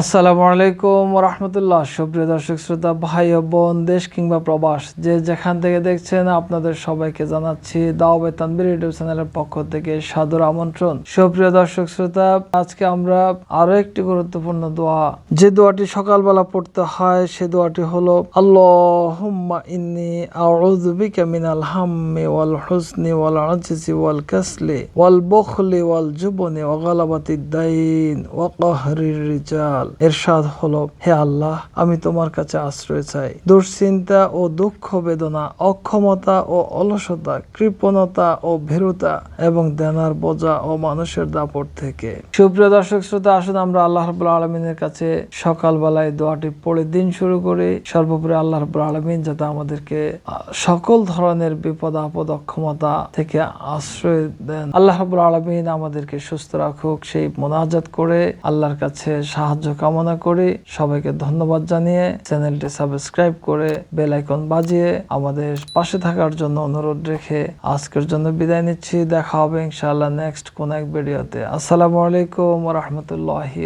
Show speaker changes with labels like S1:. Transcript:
S1: আসসালামু আলাইকুম রহমতুল্লাহ সুপ্রিয় দর্শক, শ্রোতা, ভাই ও বোন, দেশ কিংবা প্রবাস, যে যেখান থেকে দেখছেন আপনাদের সবাইকে জানাচ্ছি দাওবে তানবির ইউটিউব চ্যানেলের পক্ষ থেকে সাদর আমন্ত্রণ। সুপ্রিয় দর্শক, শ্রোতা, আজকে আমরা আরও একটি গুরুত্বপূর্ণ দোয়া। যে দোয়াটি সকালবেলা পড়তে হয়, সে দোয়াটি হলো, আল্লাহুম্মা ইন্নি আউযু মিনাল হাম্মি ওয়াল হুজনি ওয়াল আজজি ওয়াল কাসলি ওয়াল বুখলি ওয়াল জুবনি ওয়া গালাবাতিদ দাইন ওয়া কাহরির রিজাল। এরশাদ হলো, হে আল্লাহ, আমি তোমার কাছে আশ্রয় চাই। দুশ্চিন্তা ও দুঃখ বেদনা, অক্ষমতা ও অলসতা, কৃপণতা ও ভীরুতা এবং দেনার বোঝা ও মানুষের দাপট থেকে। সুপ্রিয় দর্শক শ্রোতা, আসুন আমরা আল্লাহ রাব্বুল আলমিনের কাছে সকালবেলায় দোয়াটি পড়ে দিন শুরু করি। সর্বোপরি আল্লাহ রাব্বুল আলমিন যাতে আমাদেরকে সকল ধরনের বিপদ, আপদ, অক্ষমতা থেকে আশ্রয় দেন। আল্লাহ রাব্বুল আলমিন আমাদেরকে সুস্থ রাখুক, সেই মোনাজাত করে আল্লাহর কাছে সাহায্য কামনা করি। সবাইকে ধন্যবাদ জানিয়ে চ্যানেলটি সাবস্ক্রাইব করে বেল আইকন বাজিয়ে আমাদের পাশে থাকার জন্য অনুরোধ রেখে আজকের জন্য বিদায় নিচ্ছি। দেখা হবে ইনশাআল্লাহ নেক্সট কোন এক ভিডিওতে আসসালামু আলাইকুম রহমতুল্লাহি